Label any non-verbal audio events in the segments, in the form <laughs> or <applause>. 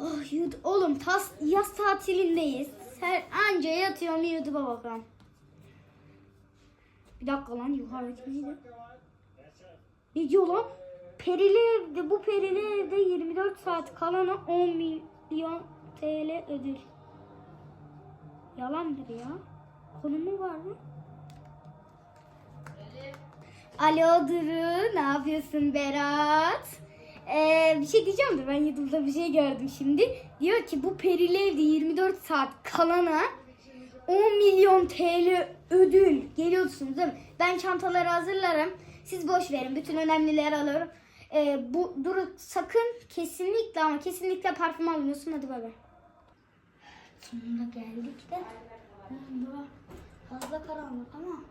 Oh, YouTube- Oğlum tas, yaz tatilindeyiz. Her anca yatıyorum YouTube'a bakalım. Bir dakika lan yukarıdaki neydi? Ne diyor lan? Perili evde bu perili evde 24 saat kalana 10 milyon TL ödül. Yalandır ya. Konumu var mı? Alo Duru, ne yapıyorsun Berat? Ee, bir şey diyeceğim de ben YouTube'da bir şey gördüm şimdi. Diyor ki bu perili evde 24 saat kalana 10 milyon TL ödül. Geliyorsunuz değil mi? Ben çantaları hazırlarım. Siz boş verin. Bütün önemlileri alırım. Ee, bu Duru sakın kesinlikle ama kesinlikle parfüm almıyorsun. Hadi bay. Sonunda geldik de. Bura fazla karanlık ama.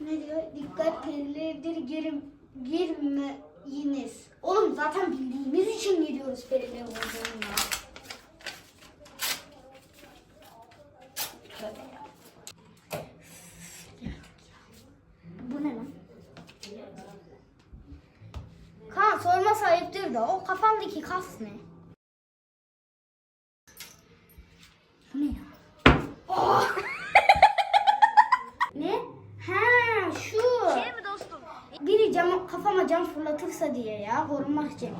Ne diyor? Dikkat perilerdir girim, girmeyiniz. Oğlum zaten bildiğimiz için ya. Tövbe ya. Bu ne lan? Kaan sorma sahiptir de o kafandaki kas ne? Bu ne ya? Oh! ne? Ha şu. Şey mi dostum? Biri cam, kafama cam fırlatırsa diye ya için.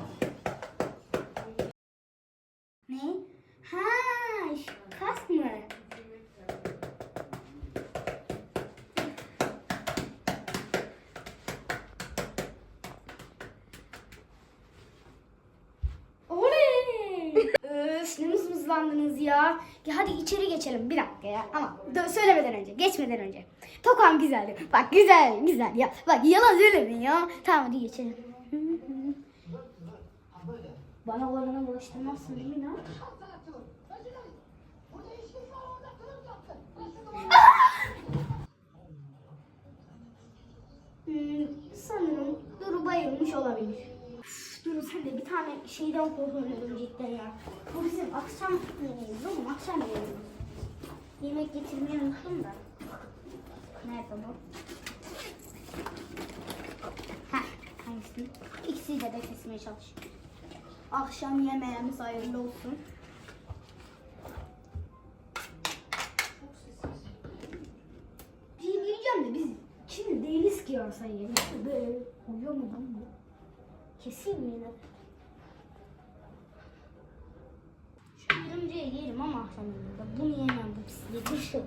Ne? Ha, kas mı? Mızmızlandınız <laughs> ya. ya. Hadi içeri geçelim bir dakika ya. Ama söylemeden önce, geçmeden önce. Tokam güzeldi. Bak güzel, güzel ya. Bak yalan söylemeyin ya. Tamam hadi geçelim. Bana olanı bulaştırmazsın değil mi lan? Hmm, sanırım Duru bayılmış olabilir. Üf, Duru sen de bir tane şeyden korkuyorum örümcekten ya. Bu bizim akşam yemeğimiz oğlum akşam yemeğimiz. Yemek getirmeyi unuttum da. Nerede bu? Heh, hangisini? İkisiyle de kesmeye çalış. Akşam yemeğimiz hayırlı olsun. Bir şey de biz Çinli değiliz ki yarsa yiyelim. Böyle oluyor mu lan bu? Keseyim yine? Şu örümceği yerim ama akşam yemeğinde. Bunu yemem bu pisliği.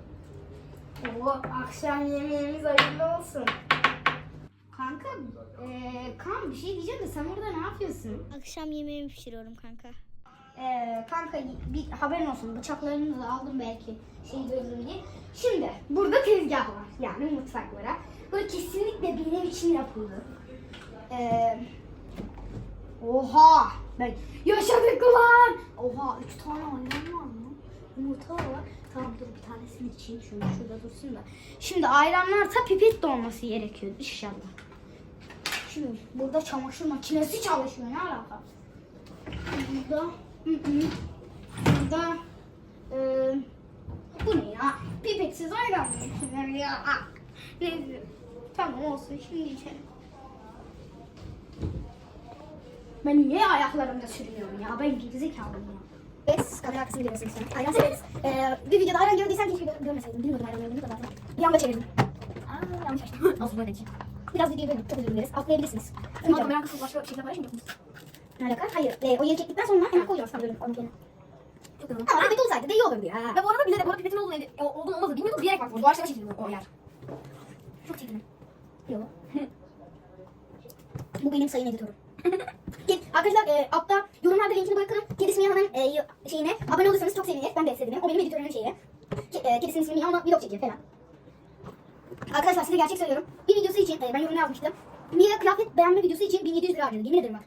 Oo, akşam yemeğimiz hayırlı olsun. Kanka, eee kan bir şey diyeceğim de sen orada ne yapıyorsun? Akşam yemeğimi pişiriyorum kanka. Ee, kanka bir haberin olsun bıçaklarını da aldım belki şey görürüm diye. Şimdi burada tezgah var yani mutfaklara. Böyle kesinlikle benim için yapıldı. Ee, oha ben yaşadık lan. Oha üç tane ayran var mı? Yumurta var. Tamam dur bir tanesini içeyim şunu şurada dursun da. Şimdi ayranlarsa pipet de olması gerekiyor inşallah. Şimdi burada çamaşır makinesi çalışıyor ne alaka? Burada hı hı. Burada e, bu ne ya? Pipetsiz ayran mı ya? Ah, Neyse. Tamam olsun şimdi içelim. Ben niye ayaklarımda sürüyorum ya? Ben gerizekalıyım ya. Evet, kamera arkasını görüyorsun sen. Ayran severiz. Ee, bir videoda ayran gördüysen keşke gör- görmeseydim. Bilmiyordum ayran gördüğümü de zaten. Bir anda çevirdim. Aa, yanlış açtım. Olsun böyle. Biraz videoyu bölüp çok özür dileriz. Atlayabilirsiniz. Ama kamera arkasını başka bir şekilde paylaşmayacak mısın? Ne alaka? Hayır. Ee, o yeri çektikten sonra hemen koyacağız tam bölüm. Onun yerine. Çok yoruldum. Ama pipet olsaydı da iyi olurdu ya. Ve bu arada bize de bu arada pipetin olduğunu, evde- olduğunu olmazdı. Bilmiyordum diyerek baktım. Doğaçlama çekildi o yer. Çok çekildim. Yok. Bu benim sayın editörüm. <laughs> Arkadaşlar e, altta yorumlarda linkini bırakırım. Kedisi Miyaha'nın e, şeyine abone olursanız çok seviniriz. Ben de hissederim. O benim editörümün şeyi. Ke, e, kedisinin ismi Miyaha ama vlog çekiyor falan. Arkadaşlar size gerçek söylüyorum. Bir videosu için e, ben yorumunu yazmıştım. Mia kıyafet beğenme videosu için 1700 lira harcadı. Yemin ederim bak.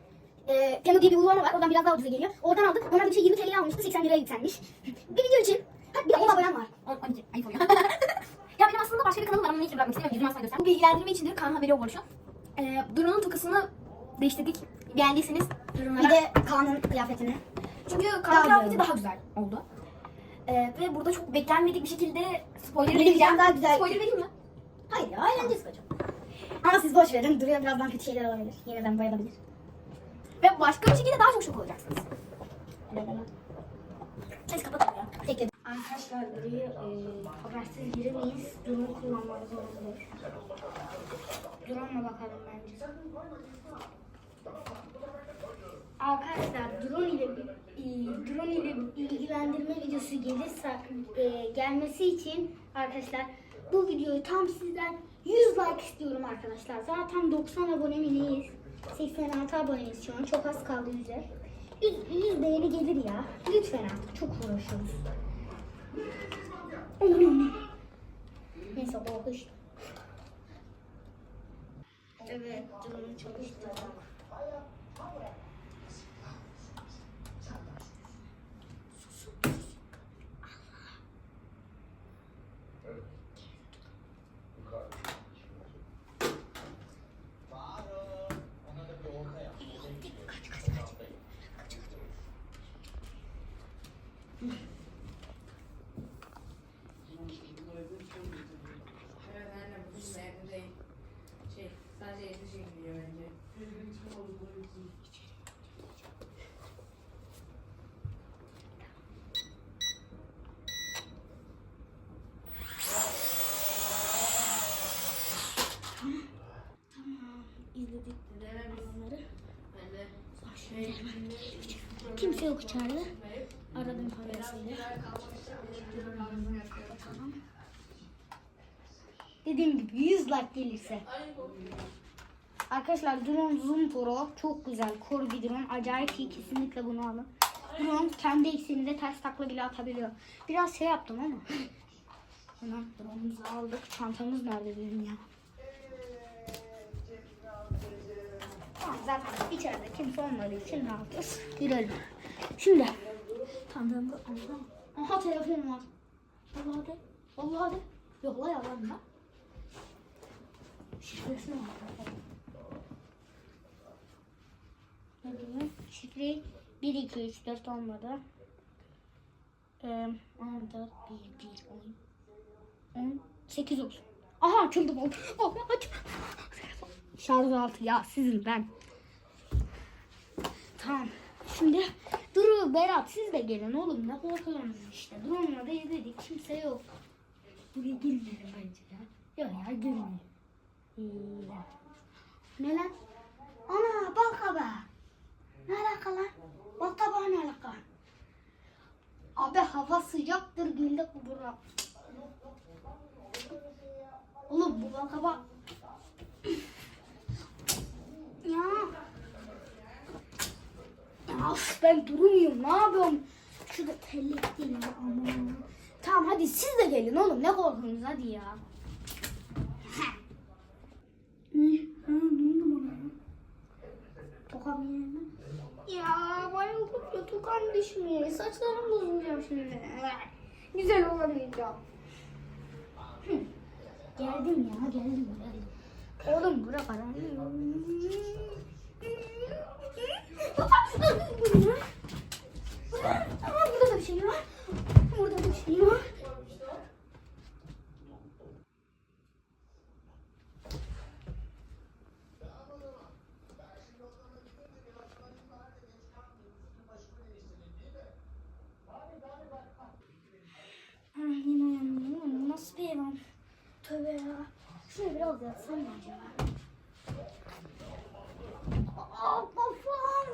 E, Temu diye bir uygulama var. Oradan biraz daha ucuza geliyor. Oradan aldık. Onlar bir şey 20 TL'ye almıştı. 80 liraya yükselmiş. bir video için. Ha, bir de 10 abonem var. 12. Ayıp oluyor. <laughs> ya benim aslında başka bir kanalım var. Onu hiç bırakmak istemiyorum. Yüzümü asla göstermem. Bu bilgilendirme içindir. Kan haberi oluşu. Ee, Duru'nun tokasını değiştirdik. Beğendiyseniz yorumlara. Bir de Kaan'ın kıyafetini. Çünkü Daha kan kıyafeti güzel. daha güzel oldu. Ee, ve burada çok beklenmedik bir şekilde spoiler vereceğim. daha güzel. Spoiler vereyim mi? Hayır ya eğlenceli. Ama siz boş verin. Duru'ya birazdan kötü şeyler olabilir. Yeniden bayılabilir. Ve başka bir şekilde daha çok şok olacaksınız. Ses kapatalım ya. Bekle. Arkadaşlar buraya e, habersiz giremeyiz. Drone kullanmak zorundayız. Drone'la bakalım bence. Arkadaşlar drone ile e, drone ile ilgilendirme videosu gelirse e, gelmesi için arkadaşlar bu videoyu tam sizden 100 like istiyorum arkadaşlar. Zaten 90 abone mi neyiz? 86 aboneyiz şu an. Çok az kaldı 100'e. 100, 100 beğeni gelir ya. Lütfen artık çok uğraşıyoruz. Neyse o işte. Evet, durumu çalıştırdık. Evet aynen bu şimdi evde değil. Şey sadece evde çekiliyor bence. İzledik onları. Ben de şey Kimse yok içeride. Aradım. Tamam. Dediğim gibi 100 like gelirse. Arkadaşlar drone Zoom Pro çok güzel. Core bir drone. Acayip iyi. Kesinlikle bunu alın. Drone kendi ekseninde ters takla bile atabiliyor. Biraz şey yaptım ama. <laughs> Hemen drone'umuzu aldık. Çantamız nerede benim ya? Zaten içeride kimse olmadığı için rahatız. Girelim. Şimdi. Tanıdığım bu. Aha. Telefonum var. Vallahi de. Vallahi de. Yok la yalan da. Şifresini var. Ne diyeyim? Şifreyi 1, 2, 3, 4 olmadı. Ee, 14, 1, 1, 10. 10, 8 olsun. Aha açıldı bu. Oh, aç. Şarj altı ya sizin ben. Tamam. Şimdi Duru, Berat siz de gelin oğlum ne korkuyorsunuz işte. Duru'nla da izledik kimse yok. Buraya girmeyelim bence ya. Yok ya girmeyelim. Ee, ne lan? Ana bal kabağı. Ne alaka lan? Bal kabağı ne alaka? Abi hava sıcaktır geldik buraya. Oğlum bu bal kabağı. <clears throat> ya. Of, ben durmuyorum. Ne yapıyorum? Şurada terlik değil ya. Aman. Tamam hadi siz de gelin oğlum. Ne korkuyorsunuz hadi ya. Ya bayıldım tokam düşmüyor. Saçlarım bozulacağım şimdi. Güzel olamayacağım. Geldim ya geldim geldim. Oğlum bırak adam. Aa, burada da bir şey var. Burada da bir şey var. Ah, yine uyandım. Ulan Nasıl bir ev am? Tövbe ya. Şuraya biraz yatsam mı acaba? Aa, kafam.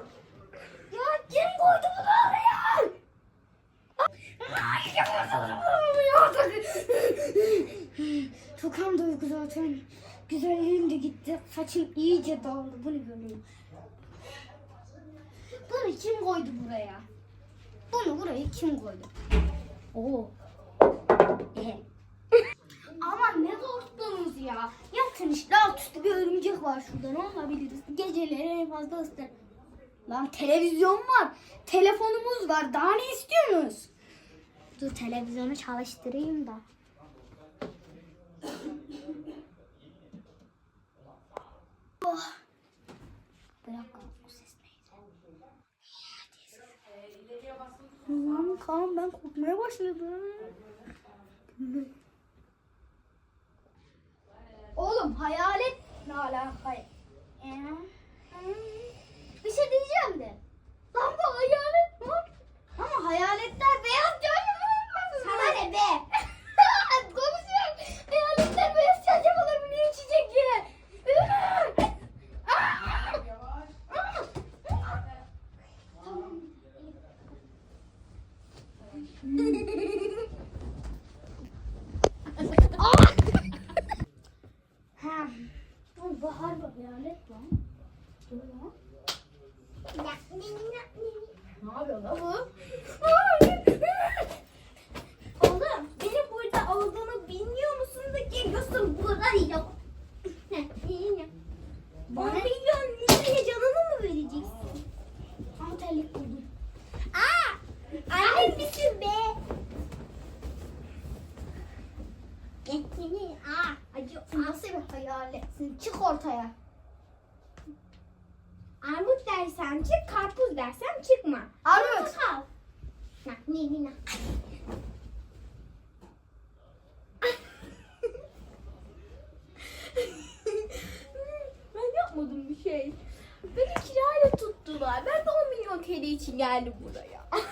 Ya kim koydu bunu oraya? Ay, kim koydu bunu oraya? Tokam da yok zaten. Güzelliğim de gitti. Saçım iyice dağıldı. Bu ne böyle? Bunu kim koydu buraya? Bunu buraya kim koydu? Oo. Ehe. Aman ne korktunuz ya. Yatın işte alt üstü bir örümcek var şurada. Ne olabiliriz? Geceleri en fazla ısıtır. Lan televizyon var. Telefonumuz var. Daha ne istiyorsunuz? Dur televizyonu çalıştırayım da. Oh. Bir dakika o ses neydi? Lan Kaan ben korkmaya başladım. Oğlum hayalet ne alaka? Ee, Bir şey diyeceğim de. Mm-hmm. Na, ni, ni, na. ben yapmadım bir şey. Beni kirayla tuttular. Ben de 10 milyon TL için geldim buraya. <laughs>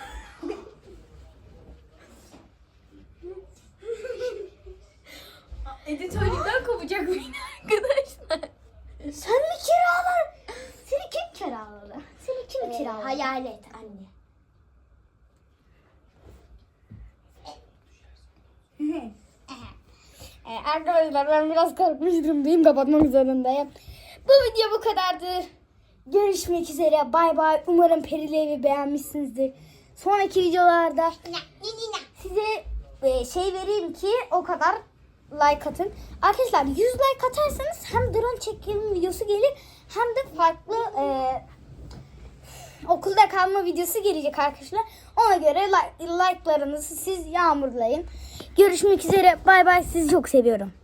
Editörlükten kovacak beni arkadaşlar. Sen mi kiralar? Seni kim kiraladı? Seni kim Ee, kiraladı? hayalet anne. Ee, arkadaşlar ben biraz korkmuş durumdayım. Kapatmak zorundayım. Bu video bu kadardı. Görüşmek üzere. Bay bay. Umarım Perileri beğenmişsinizdir. Sonraki videolarda size e, şey vereyim ki o kadar like atın. Arkadaşlar 100 like atarsanız hem drone çekim videosu gelir hem de farklı e, okulda kalma videosu gelecek arkadaşlar. Ona göre like, like'larınızı siz yağmurlayın. Görüşmek üzere. Bay bay. Sizi çok seviyorum.